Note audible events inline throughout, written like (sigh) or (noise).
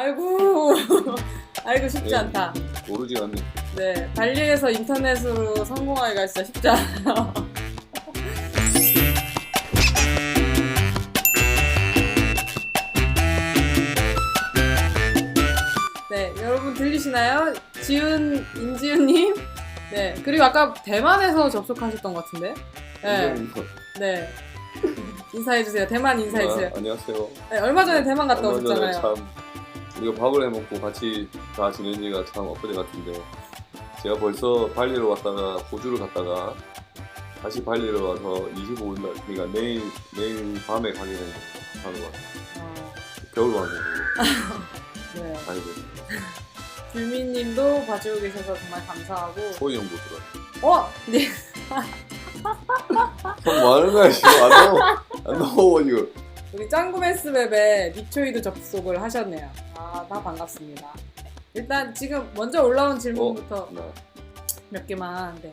아이고, (laughs) 아이고 쉽지 네. 않다. 모르지 않네. 네, 발리에서 인터넷으로 성공하기가 진짜 쉽지 않아요. (laughs) 네, 여러분 들리시나요? 지훈, 인지훈님? 네, 그리고 아까 대만에서 접속하셨던 것 같은데? 네, 네. 인사해주세요. 대만 인사해주세요. 아, 안녕하세요. 네, 얼마 전에 대만 갔다 오셨잖아요. 참 우리가 밥을 해 먹고 같이 다 지낸 지가 참 엊그제 같은데 제가 벌써 발리로 왔다가 호주를 갔다가 다시 발리로 와서 25일 날 그러니까 내일 내일 밤에 가게 되는 하는 것 같아요. 어, 겨울 (laughs) 방송으로 네. 가게 되는 규민님도 봐주고 계셔서 정말 감사하고. 소희 형도 들어요. 어, 네. 형뭐 하는 거야 지금 안 나와 안 나와 지금. 우리 짱구맨스웹에 니초이도 접속을 하셨네요. 아, 다 반갑습니다. 일단 지금 먼저 올라온 질문부터 나몇 개만 네,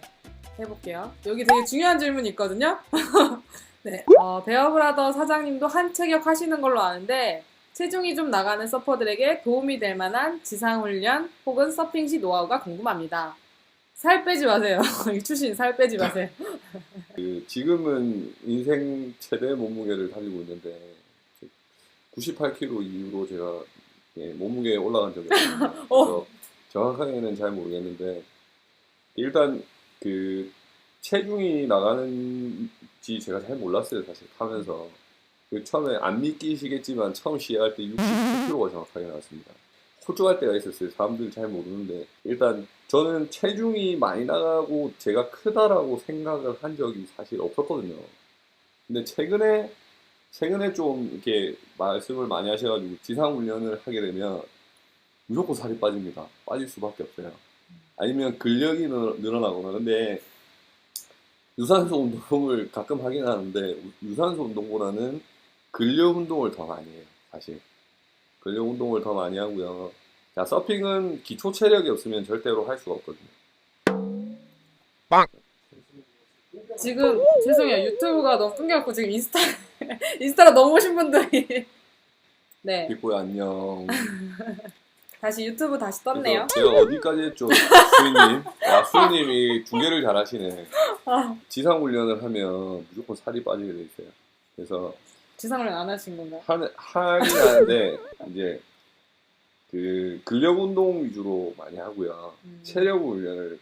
해볼게요. 여기 되게 중요한 질문이 있거든요. (laughs) 네, 어, 베어브라더 사장님도 한 체격 하시는 걸로 아는데 체중이 좀 나가는 서퍼들에게 도움이 될 만한 지상훈련 혹은 서핑 시 노하우가 궁금합니다. 살 빼지 마세요. (laughs) 이 출신 살 빼지 마세요. (laughs) 그 지금은 인생 최대 몸무게를 달리고 있는데 98kg 이후로 제가 예, 몸무게에 올라간 적이 없습니다. (laughs) 어. 그래서 정확하게는 잘 모르겠는데 일단 그 체중이 나가는지 제가 잘 몰랐어요 사실 타면서 그 처음에 안 믿기시겠지만 처음 시작할 때 69kg가 정확하게 나왔습니다. 호주할 때가 있었어요. 사람들 잘 모르는데 일단 저는 체중이 많이 나가고 제가 크다라고 생각을 한 적이 사실 없었거든요. 근데 최근에 최근에 좀 이렇게 말씀을 많이 하셔가지고 지상 훈련을 하게 되면 무조건 살이 빠집니다. 빠질 수밖에 없어요. 아니면 근력이 늘- 늘어나거나 근데 유산소 운동을 가끔 하긴 하는데 유산소 운동보다는 근력 운동을 더 많이 해요. 사실 근력 운동을 더 많이 하고요. 자 서핑은 기초 체력이 없으면 절대로 할 수가 없거든요. 지금 죄송해요 유튜브가 너무 끊겨갖고 지금 인스타 (laughs) 인스타로 넘어오신 분들이 (laughs) 네 빅보이 안녕. (laughs) 다시 유튜브 다시 떴네요. 제가 어디까지 했죠, 수인님? 아 수인님이 중계를 잘하시네. 아, 지상 훈련을 하면 무조건 살이 빠지게 돼 있어요. 그래서 지상훈련 안 하신 건가요? 하, 하긴 하는데 이제 그 근력 운동 위주로 많이 하고요. 음. 체력 훈련을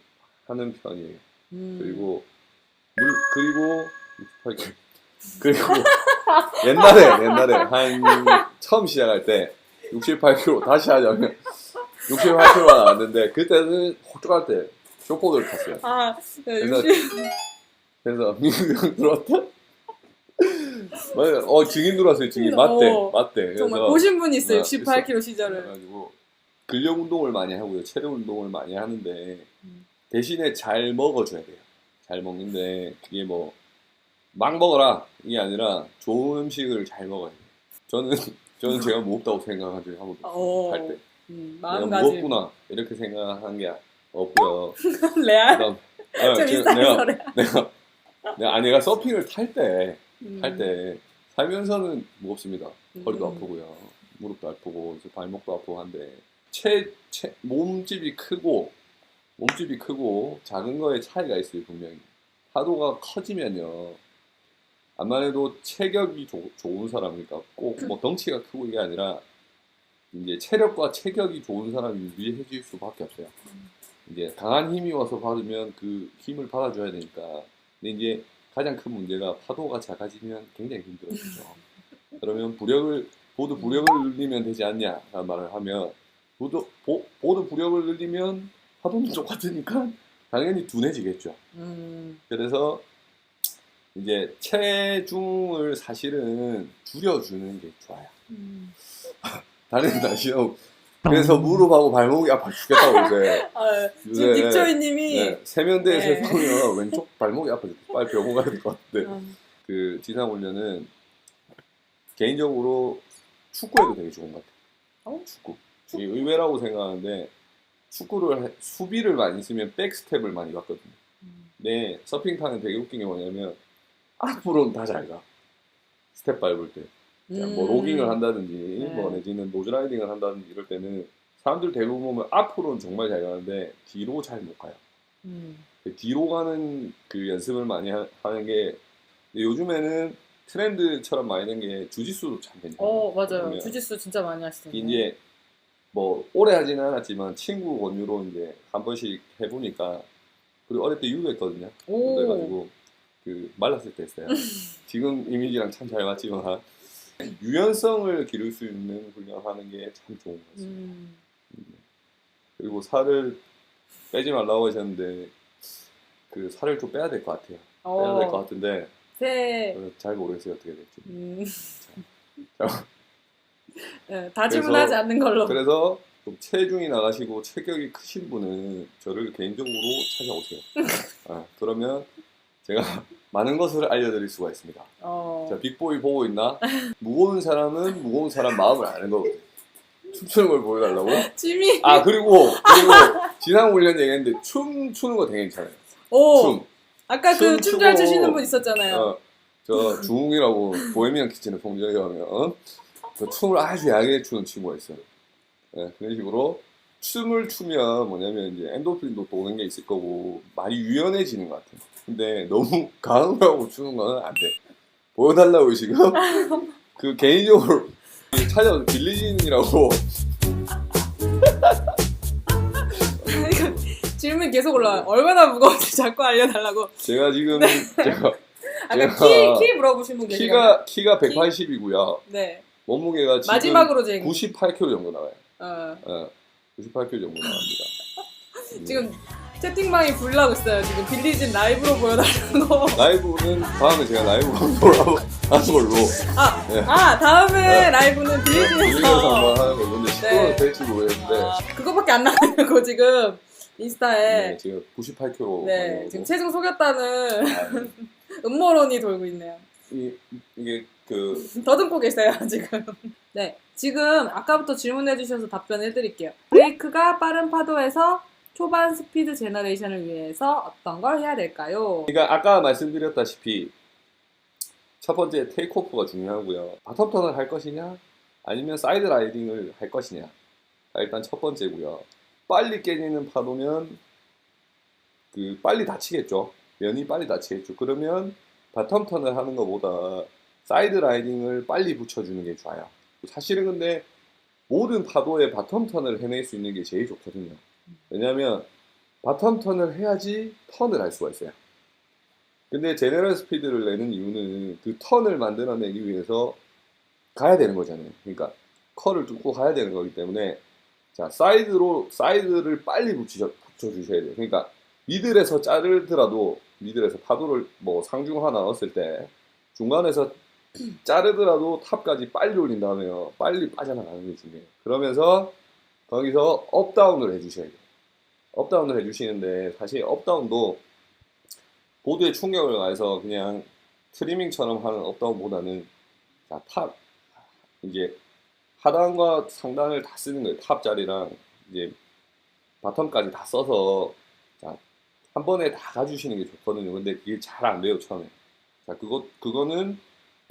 하는 편이에요. 음. 그리고 물 그리고 68kg. 그리고 (laughs) 옛날에 옛날에 한 처음 시작할 때 68kg 다시 하자면 68kg가 나왔는데 그때는 호주갈 때 쇼포드를 탔어요. 아 네, 그래서 60, 그래서 민규 형 들어왔다. 맞아요. 어 증인 들어왔어요. 증인 맞대 어, 맞대. 정말 그래서 보신 분 있어요. 네, 68kg 시절을. 그래가지고 근력 운동을 많이 하고요. 체력 운동을 많이 하는데 음. 대신에 잘 먹어줘야 돼요. 잘 먹는데 그게 뭐 막 먹어라 이게 아니라 좋은 음식을 잘 먹어야 돼요. 저는 저는 제가 무겁다고 생각한 적이 한 번도 어, 할 때. 음, 내가 마음가짐. 무겁구나 이렇게 생각한 게 없고요. (laughs) 레알? 그다음 아, 좀 이상해서 내가 레알. 내가 내가 아 내가 서핑을 탈때 음. 할 때 살면서는 무겁습니다. 허리도 음. 아프고요. 무릎도 아프고 발목도 아프고 한데 체, 체 몸집이 크고 몸집이 크고 작은 거에 차이가 있어요 분명히. 파도가 커지면요. 암만 해도 체격이 조- 좋은 사람 그러니까 꼭 뭐 덩치가 크고 이게 아니라 이제 체력과 체격이 좋은 사람이 유리해질 수밖에 없어요. 이제 강한 힘이 와서 받으면 그 힘을 받아줘야 되니까. 근데 이제 가장 큰 문제가 파도가 작아지면 굉장히 힘들어지죠. 그러면 부력을 보드 부력을 늘리면 되지 않냐라는 말을 하면 보드 보, 보드 부력을 늘리면 파도는 똑같으니까 당연히 둔해지겠죠. 음. 그래서 이제 체중을 사실은 줄여주는 게 좋아요. 음. (laughs) 다른 다시요. 그래서 무릎하고 발목이 아파 죽겠다고 요새. (laughs) 아, 지금 요새 닉조이님이 네, 세면대에서 네. 보면 왼쪽 발목이 아파 죽겠어. 빨리 병원 가야 될 것 같은데. 음, 그 지상 훈련은 개인적으로 축구에도 되게 좋은 것 같아요. 어? 축구. 이게 의외라고 생각하는데 축구를 해- 수비를 많이 쓰면 백스텝을 많이 봤거든요. 음. 네, 서핑 타는 되게 웃긴 게 뭐냐면 앞으로는 다 잘 가. 스텝 밟을 때. 음. 뭐 로깅을 한다든지 네. 뭐 내지는 노즈라이딩을 한다든지 이럴 때는 사람들 대부분 보면 앞으로는 정말 잘 가는데 뒤로 잘 못 가요. 음. 그 뒤로 가는 그 연습을 많이 하, 는게 요즘에는 트렌드처럼 많이 된 게 주짓수도 참 괜찮아요. 어 맞아요. 주짓수 진짜 많이 하시던데. 이제 뭐 오래 하지는 않았지만 친구 권유로 이제 한 번씩 해보니까 그리고 어릴 때 유도했거든요. 오. 그래가지고 그 말랐을 때 했어요. (laughs) 지금 이미지랑 참 잘 맞지만 유연성을 기를 수 있는 훈련하는 게 참 좋은 것 같습니다. 음. 그리고 살을 빼지 말라고 하셨는데 그 살을 좀 빼야 될 것 같아요. 빼야 될것 어. 같은데 새. 어, 잘 모르겠어요 어떻게 될지. 음. (laughs) 자, 네, 다짐은 하지 않는 걸로. 그래서 좀 체중이 나가시고 체격이 크신 분은 저를 개인적으로 찾아오세요. (laughs) 아, 그러면 제가 많은 것을 알려드릴 수가 있습니다. 어. 자, 빅보이 보고 있나? 무거운 사람은 무거운 사람 마음을 아는 거거든요. 춤추는 걸 보여달라고? 취미. 아, 그리고, 그리고, 지상 훈련 얘기했는데, 춤 추는 거 되게 괜찮아요. 오. 춤. 아까 춤그춤 잘 추시는 분 있었잖아요. 어, 저, 주웅이라고, 보헤미안 키친의 동료에 가면, 저 춤을 아주 야하게 추는 친구가 있어요. 예, 그런 식으로, 춤을 추면 뭐냐면, 이제 엔도핀도 도는 게 있을 거고, 많이 유연해지는 것 같아요. 근데 너무 (laughs) 가음하고 추는 거는 안 돼. 보여달라고 지금? (laughs) 그 개인적으로 (laughs) 찾아온 빌리진이라고 이거 질문 계속 올라와요. 얼마나 무거운지 자꾸 알려달라고. 제가 지금 제가 아까 제가 키, 키 물어보신 분 계시요 키가 키가 180이고요. 네. 몸무게가 지금 마지막으로 제 98kg 정도 나와요. 어, 어, 98kg 정도 나옵니다. 음. 지금 채팅방이 불나고 있어요. 지금 빌리진 라이브로 보여달라고. (laughs) 라이브는 다음에 제가 라이브 하고 하는 걸로 아, 네. 아 다음에 네. 라이브는 빌리에서 빌리진에서 한번 하는 걸로 근데 네. 10%는 될지 모르겠는데 아, 그거밖에 안 나오고 지금 인스타에 네, 지금 98kg 네, 지금 체중 속였다는 아, (laughs) 음모론이 돌고 있네요. 이, 이게 그 더듬고 계세요, (laughs) 지금. 네. 지금 아까부터 질문해 주셔서 답변해 드릴게요. 브레이크가 빠른 파도에서 초반 스피드 제너레이션을 위해서 어떤 걸 해야 될까요? 그러니까 아까 말씀드렸다시피 첫 번째 테이크오프가 중요하고요. 바텀턴을 할 것이냐 아니면 사이드 라이딩을 할 것이냐 자, 일단 첫 번째고요. 빨리 깨지는 파도면 그 빨리 다치겠죠. 면이 빨리 다치겠죠. 그러면 바텀턴을 하는 것보다 사이드 라이딩을 빨리 붙여주는 게 좋아요. 사실은 근데 모든 파도에 바텀턴을 해낼 수 있는 게 제일 좋거든요. 왜냐하면 바텀 턴을 해야지 턴을 할 수가 있어요. 근데 제네럴 스피드를 내는 이유는 그 턴을 만들어내기 위해서 가야 되는 거잖아요. 그러니까 컬을 뚫고 가야 되는 거기 때문에 자 사이드로 사이드를 빨리 붙여 붙여 주셔야 돼요. 그러니까 미들에서 자르더라도 미들에서 파도를 뭐 상중 하나 넣었을 때 중간에서 (clears throat) 자르더라도 탑까지 빨리 올린 다음에요. 빨리 빠져나가는 게 중요해요. 그러면서 거기서 업다운을 해주셔야 돼요. 업다운을 해주시는데 사실 업다운도 보드에 충격을 가해서 그냥 트리밍처럼 하는 업다운보다는 자, 탑 이제 하단과 상단을 다 쓰는 거예요. 탑 자리랑 이제 바텀까지 다 써서 자, 한 번에 다 가주시는 게 좋거든요. 근데 그게 잘 안 돼요 처음에. 자 그거 그거는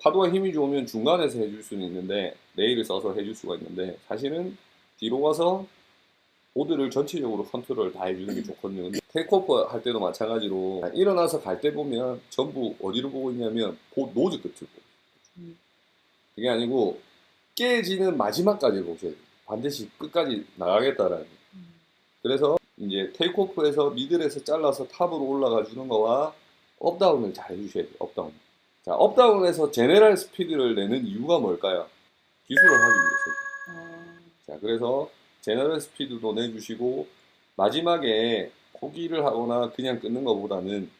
파도가 힘이 좋으면 중간에서 해줄 수는 있는데 레일을 써서 해줄 수가 있는데 사실은 뒤로 가서 보드를 전체적으로 컨트롤 다 해주는 게 좋거든요. 근데 테이크오프 할 때도 마찬가지로 일어나서 갈 때 보면 전부 어디로 보고 있냐면 보 노즈 끝을 보고 음. 그게 아니고 깨지는 마지막까지 보셔야 돼요. 반드시 끝까지 나가겠다라는. 그래서 이제 테이크오프에서 미들에서 잘라서 탑으로 올라가 주는 거와 업다운을 잘 해주셔야 돼요. 업다운. 자, 업다운에서 제네럴 스피드를 내는 이유가 뭘까요? 기술을 하기 위해서. 어, 자, 그래서 제너럴 스피드도 내주시고 마지막에 포기를 하거나 그냥 끊는 것보다는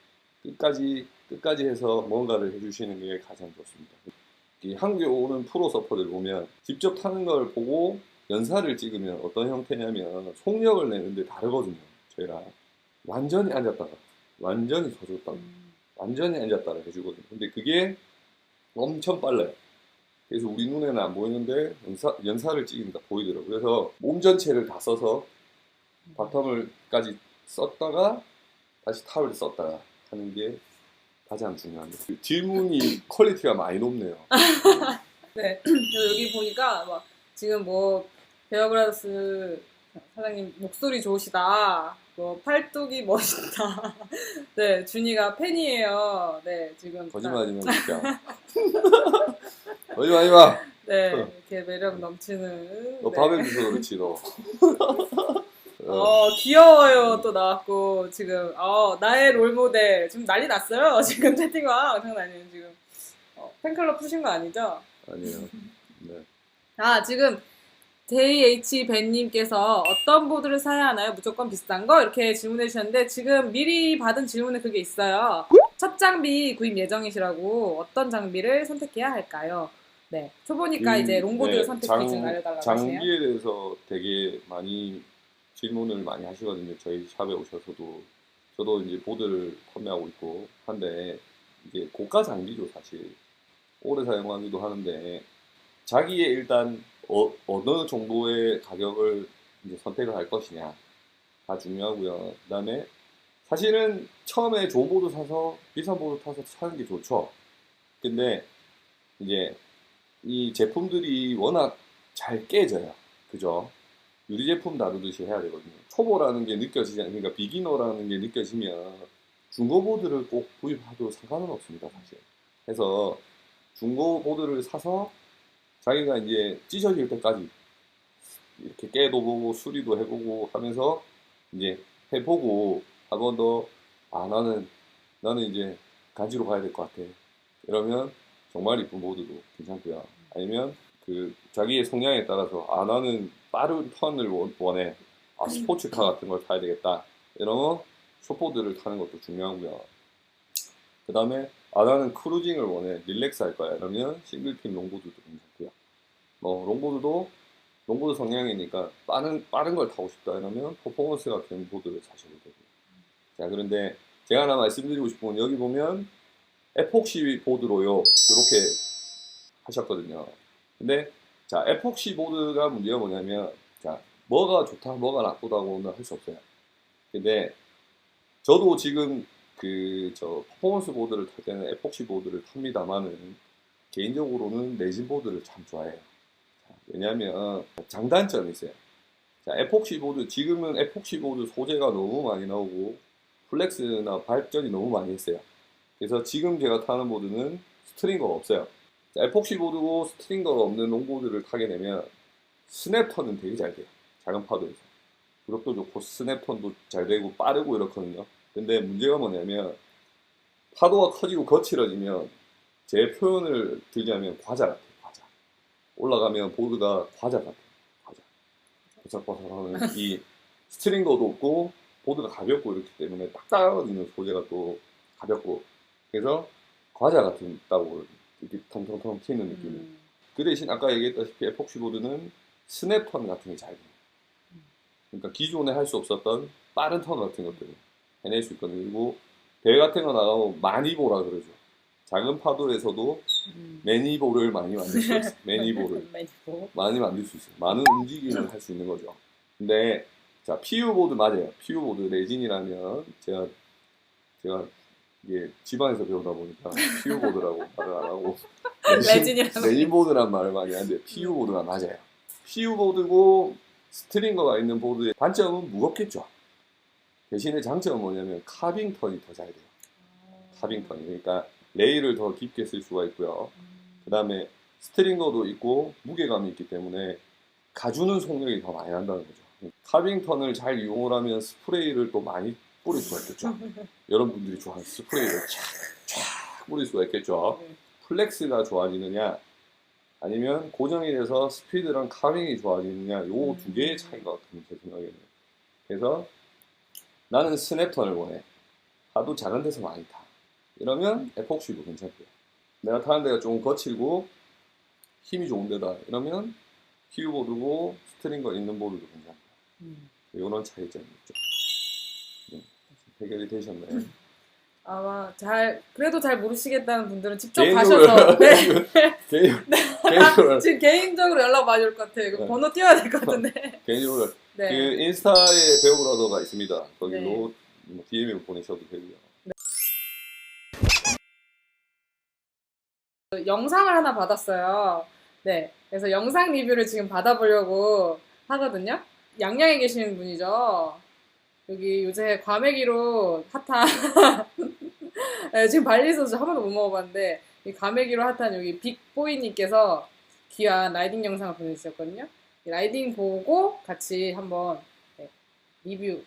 끝까지 끝까지 해서 뭔가를 해주시는 게 가장 좋습니다. 이 한국에 오는 프로 서퍼들 보면 직접 타는 걸 보고 연사를 찍으면 어떤 형태냐면 속력을 내는데 다르거든요. 저희가 완전히 앉았다가 완전히 서줬다가 음, 완전히 앉았다가 해주거든요. 근데 그게 엄청 빨라요. 그래서 우리 눈에는 안 보이는데 연사, 연사를 찍으니까 보이더라고요. 그래서 몸 전체를 다 써서 바텀을까지 썼다가 다시 탑을 썼다가 하는 게 가장 중요합니다. 그 질문이 퀄리티가 많이 높네요. (laughs) 네. (clears throat) 여기 보니까 막 지금 뭐 베어브라더스 사장님 목소리 좋으시다. 뭐 팔뚝이 멋있다. (laughs) 네, 준이가 팬이에요. 네, 지금 거짓말하지 마 진짜. 거짓말하지 마. 네, 이렇게 매력 넘치는. 너 네. 밥에 주서 그렇지 너. 어, (laughs) 어, 귀여워요. 또 나왔고, 지금, 어, 나의 롤 모델. 지금 난리 났어요. (laughs) 지금 채팅방. 장난 아니에요, 지금. 어, 팬클럽 푸신 거 아니죠? 아니에요. 네. 아, 지금, JH 벤님께서 어떤 보드를 사야 하나요? 무조건 비싼 거? 이렇게 질문해 주셨는데, 지금 미리 받은 질문에 그게 있어요. 첫 장비 구입 예정이시라고 어떤 장비를 선택해야 할까요? 네. 초보니까 그, 이제 롱보드를 네, 선택 장- 기준 알려달라고 하시네요. 장비에 대해서 되게 많이 질문을 많이 하시거든요. 저희 샵에 오셔서도 저도 이제 보드를 판매하고 있고 한데 이게 고가 장비죠 사실 오래 사용하기도 하는데 자기의 일단 어, 어느 정도의 가격을 이제 선택을 할 것이냐 다 중요하고요. 그 다음에 사실은 처음에 좋은 보드 사서 비싼 보드 타서 사는 게 좋죠. 근데 이제 이 제품들이 워낙 잘 깨져요. 그죠? 유리 제품 다루듯이 해야 되거든요. 초보라는 게 느껴지지 않으니까 그러니까 비기너라는 게 느껴지면 중고 보드를 꼭 구입해도 상관은 없습니다, 사실. 그래서 중고 보드를 사서 자기가 이제 찢어질 때까지 이렇게 깨도 보고 수리도 해보고 하면서 이제 해보고 한 번 더 아 나는 나는 이제 간지로 가야 될 것 같아. 이러면 정말 이쁜 보드도 괜찮고요. 아니면 그 자기의 성향에 따라서 아 나는 빠른 턴을 원- 원해. 아 스포츠카 같은 걸 타야 되겠다. 이러면 숏보드를 타는 것도 중요하고요. 그 다음에 아 나는 크루징을 원해. 릴렉스 할 거야. 이러면 싱글핀 롱보드도 괜찮고요. 뭐 롱보드도 롱보드 성향이니까 빠른 빠른 걸 타고 싶다 이러면 퍼포먼스 같은 보드를 사셔도 되고요. 자 그런데 제가 하나 말씀드리고 싶은 건 여기 보면 에폭시 보드로요 이렇게 하셨거든요. 근데 자 에폭시 보드가 문제가 뭐냐면 자 뭐가 좋다 뭐가 나쁘다고는 할 수 없어요. 근데 저도 지금 그 저 퍼포먼스 보드를 탈 때는 에폭시 보드를 탑니다만은 개인적으로는 레진 보드를 참 좋아해요. 자, 왜냐하면 장단점이 있어요. 자 에폭시 보드 지금은 에폭시 보드 소재가 너무 많이 나오고 플렉스나 발전이 너무 많이 했어요. 그래서 지금 제가 타는 보드는 스트링거가 없어요. 자, 에폭시 보드고 스트링거가 없는 롱보드를 타게 되면 스냅턴은 되게 잘 돼요. 작은 파도에서. 구력도 좋고 스냅턴도 잘 되고 빠르고 이렇거든요. 근데 문제가 뭐냐면 파도가 커지고 거칠어지면 제 표현을 들자면 과자 같아요. 올라가면 보드가 과자 같아요. 과자. 바삭바삭하는 (laughs) 이 스트링거도 없고 보드가 가볍고 이렇기 때문에 딱딱하거든요. 소재가 또 가볍고. 그래서 과자 같다고 이렇게 텅텅텅 튀는 느낌이. 음. 그 대신 아까 얘기했다시피 에폭시 보드는 스냅 턴 같은 게 잘 돼요. 그러니까 기존에 할 수 없었던 빠른 턴 같은 것들을 해낼 수 있거든요. 그리고 배 같은 거 나가면 마니보라 그러죠. 작은 파도에서도 음. 매니볼을 많이 만들 수 있어요. (laughs) 매니볼을. (laughs) 많이 만들 수 있어요. 많은 움직임을 할 수 있는 거죠. 근데 자 PU 보드 맞아요. PU 보드 레진이라면 제가 제가 이게 집안에서 배우다 보니까 PU 보드라고 (laughs) 말을 안 하고 레진이라고. 레진 보드란 말을 많이 하는데 PU 보드가 맞아요. PU 보드고 스트링거가 있는 보드의 단점은 무겁겠죠. 대신에 장점은 뭐냐면 카빙 턴이 더 잘 돼요. 카빙 턴이 그러니까 레일을 더 깊게 쓸 수가 있고요. 그 다음에 스트링거도 있고 무게감이 있기 때문에 가주는 속력이 더 많이 난다는 거죠. 카빙턴을 잘 이용을 하면 스프레이를 또 많이 뿌릴 수가 있겠죠. (laughs) 여러분들이 좋아하는 스프레이를 쫙쫙 뿌릴 수가 있겠죠. 네. 플렉스가 좋아지느냐 아니면 고정이 돼서 스피드랑 카빙이 좋아지느냐 요 두 개의 차이가 제 생각에는. 그래서 나는 스냅턴을 원해. 하도 작은 데서 많이 타. 이러면 에폭시도 괜찮고요. 내가 타는 데가 좀 거칠고 힘이 좋은 데다. 이러면 큐보드고 스트링거 있는 보드도 괜찮고. 음. 이런 차이점이 있죠. 네. 해결이 되셨나요? (laughs) 아마 잘 그래도 잘 모르시겠다는 분들은 직접 개인적으로 가셔서 네. (laughs) 개인, 개인적으로 지금 개인적으로 연락 많이 올 것 같아요. 이거 네. 번호 띄워야 될 것 같은데. (laughs) 개인적으로 네. 그 인스타에 배우브라더가 있습니다. 거기로 네. 뭐 DM을 보내셔도 되고요. 영상을 하나 받았어요. 네. 그래서 영상 리뷰를 지금 받아보려고 하거든요. 양양에 계시는 분이죠. 여기 요새 과메기로 핫한 (laughs) 네, 지금 발리에서 한 번도 못 먹어봤는데 이 과메기로 핫한 여기 빅보이님께서 귀한 라이딩 영상을 보내주셨거든요. 이 라이딩 보고 같이 한번 네, 리뷰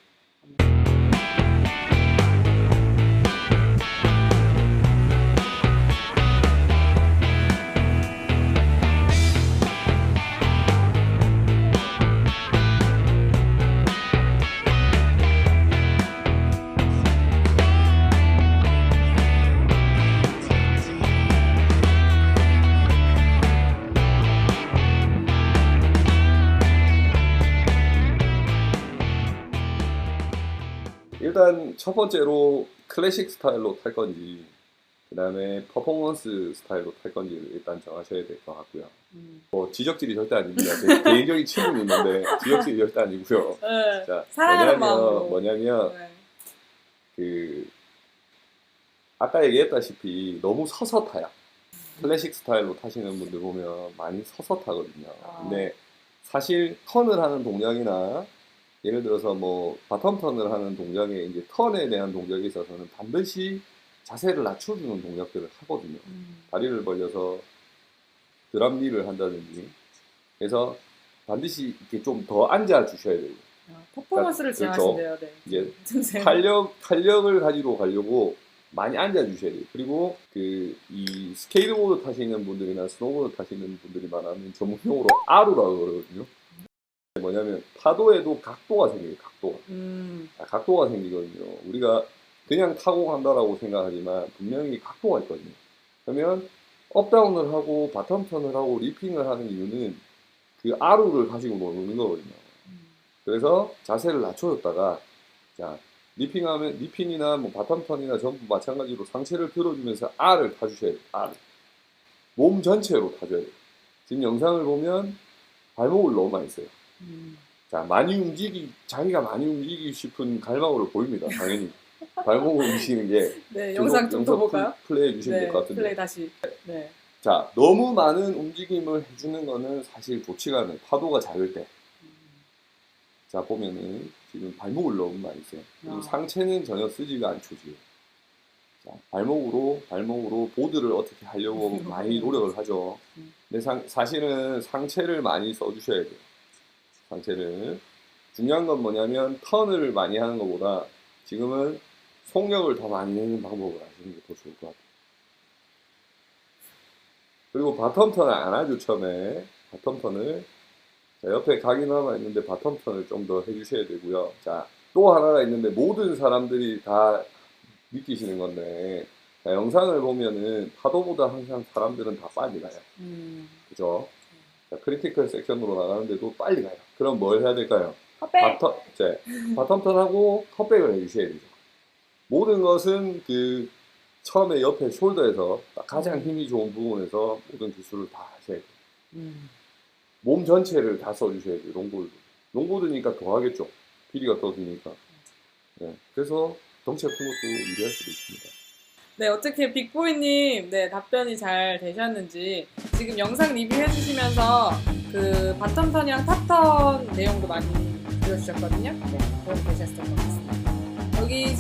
일단 첫 번째로 클래식 스타일로 탈 건지 그 다음에 퍼포먼스 스타일로 탈 건지를 일단 정하셔야 될 것 같고요. 음. 뭐 지적질이 절대 아닙니다. 제 (laughs) 개인적인 친분이 있는데 지적질이 절대 아니고요. 네. 자, 뭐냐면 마음으로. 뭐냐면 네. 그 아까 얘기했다시피 너무 서서 타요. 클래식 스타일로 타시는 분들 보면 많이 서서 타거든요. 아. 근데 사실 턴을 하는 동작이나 예를 들어서 뭐 바텀 턴을 하는 동작에 이제 턴에 대한 동작에 있어서는 반드시 자세를 낮춰주는 동작들을 하거든요. 음. 다리를 벌려서 드랍리를 한다든지 그래서 반드시 이렇게 좀 더 앉아 주셔야 돼요. 아, 퍼포먼스를 그렇죠. 지향하신대요. 네. 이제. 탄력 탄력을 가지고 가려고 많이 앉아 주셔야 돼요. 그리고 그 이 스케이트보드 타시는 분들이나 스노보드 타시는 분들이 말하는 전문용어로 아루라고 그러거든요. 뭐냐면 파도에도 각도가 생겨요. 각도가. 음. 아, 각도가 생기거든요. 우리가 그냥 타고 간다라고 생각하지만 분명히 각도가 있거든요. 그러면 업다운을 하고 바텀 턴을 하고 리핑을 하는 이유는 그 아루를 가지고 노는 거거든요. 음. 그래서 자세를 낮춰줬다가 자 리핑하면 리핑이나 뭐 바텀 턴이나 전부 마찬가지로 상체를 들어주면서 R을 타주셔야 돼요. R. 몸 전체로 타줘야 돼요. 지금 영상을 보면 발목을 너무 많이 써요. 음. 자, 많이 움직이, 자기가 많이 움직이고 싶은 갈망으로 보입니다, 당연히. 발목을 움직이는 게. (laughs) 네, 영상 좀 더 볼까요? 플- 플레이 해 주시면 네, 될 것 같은데. 플레이 다시. 네. 자, 너무 많은 움직임을 해주는 거는 사실 좋지가 않아요. 파도가 작을 때. 음. 자, 보면은 지금 발목을 너무 많이 써요. 아. 상체는 전혀 쓰지가 않죠, 지금. 자, 발목으로, 발목으로 보드를 어떻게 하려고 (laughs) 많이 노력을 하죠. 음. 근데 상- 사실은 상체를 많이 써주셔야 돼요. 상체를. 중요한 건 뭐냐면 턴을 많이 하는 것보다 지금은 속력을 더 많이 내는 방법을 아시는 게 더 좋을 것 같아요. 그리고 바텀 턴을 안 하죠, 처음에. 바텀 턴을. 자, 옆에 각이 남아 있는데 바텀 턴을 좀 더 해주셔야 되고요. 자, 또 하나가 있는데 모든 사람들이 다 느끼시는 건데, 자, 영상을 보면은 파도보다 항상 사람들은 다 빨리 가요. 음. 그죠? 자, 크리티컬 섹션으로 나가는데도 빨리 가요. 그럼 뭘 해야 될까요? 컵백. 바텀, 이제 바텀턴하고 컵백을 해주셔야 되죠. 모든 것은 그 처음에 옆에 숄더에서 딱 가장 힘이 좋은 부분에서 모든 기술을 다 하셔야 돼요. 음. 몸 전체를 다 써주셔야 돼요. 롱보드. 롱보드니까 더 하겠죠. 길이가 더 기니까. 네. 그래서 덩치가 큰 것도 유리할 수도 있습니다. 네, 어떻게 빅보이님, 네, 답변이 잘 되셨는지, 지금 영상 리뷰 해주시면서, 그, 바텀턴이랑 탑턴 내용도 많이 들려주셨거든요. 네, 도움 되셨을 것 같습니다. 여기,